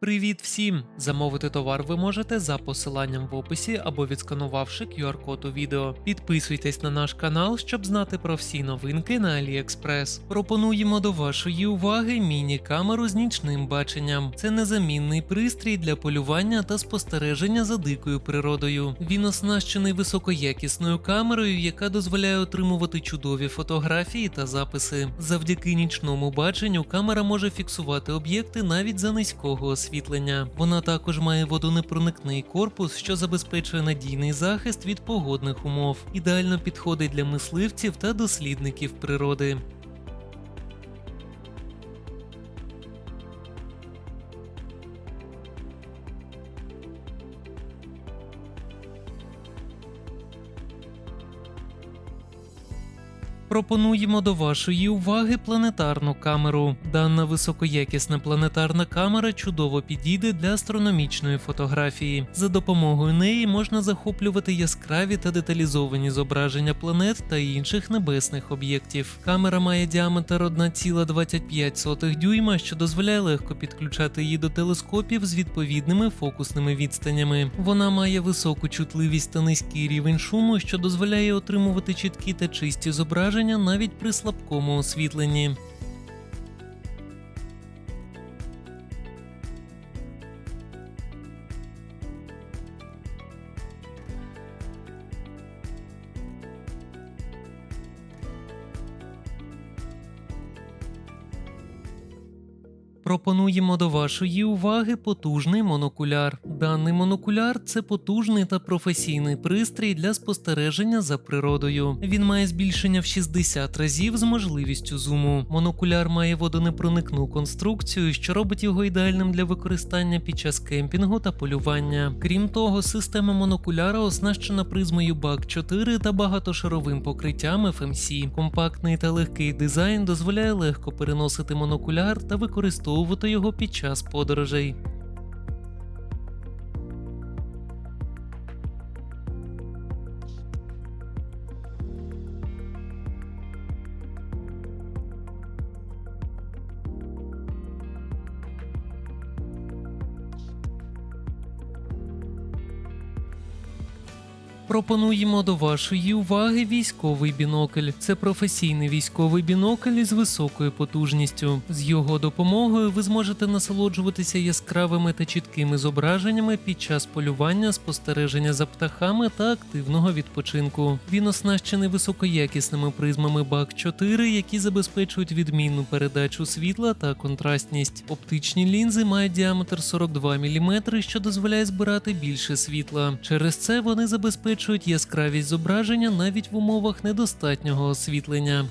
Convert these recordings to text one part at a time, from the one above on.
Привіт всім! Замовити товар ви можете за посиланням в описі або відсканувавши QR-код у відео. Підписуйтесь на наш канал, щоб знати про всі новинки на AliExpress. Пропонуємо до вашої уваги міні-камеру з нічним баченням. Це незамінний пристрій для полювання та спостереження за дикою природою. Він оснащений високоякісною камерою, яка дозволяє отримувати чудові фотографії та записи. Завдяки нічному баченню камера може фіксувати об'єкти навіть за низького освітлення. Вона також має водонепроникний корпус, що забезпечує надійний захист від погодних умов. Ідеально підходить для мисливців та дослідників природи. Пропонуємо до вашої уваги планетарну камеру. Дана високоякісна планетарна камера чудово підійде для астрономічної фотографії. За допомогою неї можна захоплювати яскраві та деталізовані зображення планет та інших небесних об'єктів. Камера має діаметр 1,25 дюйма, що дозволяє легко підключати її до телескопів з відповідними фокусними відстанями. Вона має високу чутливість та низький рівень шуму, що дозволяє отримувати чіткі та чисті зображення навіть при слабкому освітленні. Пропонуємо до вашої уваги потужний монокуляр. Даний монокуляр це потужний та професійний пристрій для спостереження за природою. Він має збільшення в 60 разів з можливістю зуму. Монокуляр має водонепроникну конструкцію, що робить його ідеальним для використання під час кемпінгу та полювання. Крім того, система монокуляра оснащена призмою BAC 4 та багатошаровим покриттям FMC. Компактний та легкий дизайн дозволяє легко переносити монокуляр та використовувати його під час подорожей. Пропонуємо до вашої уваги військовий бінокль. Це професійний військовий бінокль із високою потужністю. З його допомогою ви зможете насолоджуватися яскравими та чіткими зображеннями під час полювання, спостереження за птахами та активного відпочинку. Він оснащений високоякісними призмами BAC 4, які забезпечують відмінну передачу світла та контрастність. Оптичні лінзи мають діаметр 42 мм, що дозволяє збирати більше світла. Через це вони забезпечують яскравість зображення навіть в умовах недостатнього освітлення.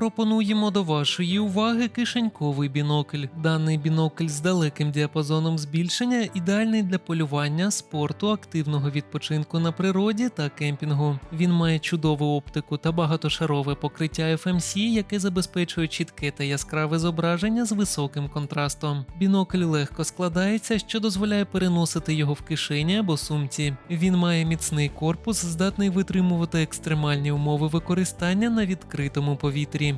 Пропонуємо до вашої уваги кишеньковий бінокль. Даний бінокль з далеким діапазоном збільшення ідеальний для полювання, спорту, активного відпочинку на природі та кемпінгу. Він має чудову оптику та багатошарове покриття FMC, яке забезпечує чітке та яскраве зображення з високим контрастом. Бінокль легко складається, що дозволяє переносити його в кишені або сумці. Він має міцний корпус, здатний витримувати екстремальні умови використання на відкритому повітрі.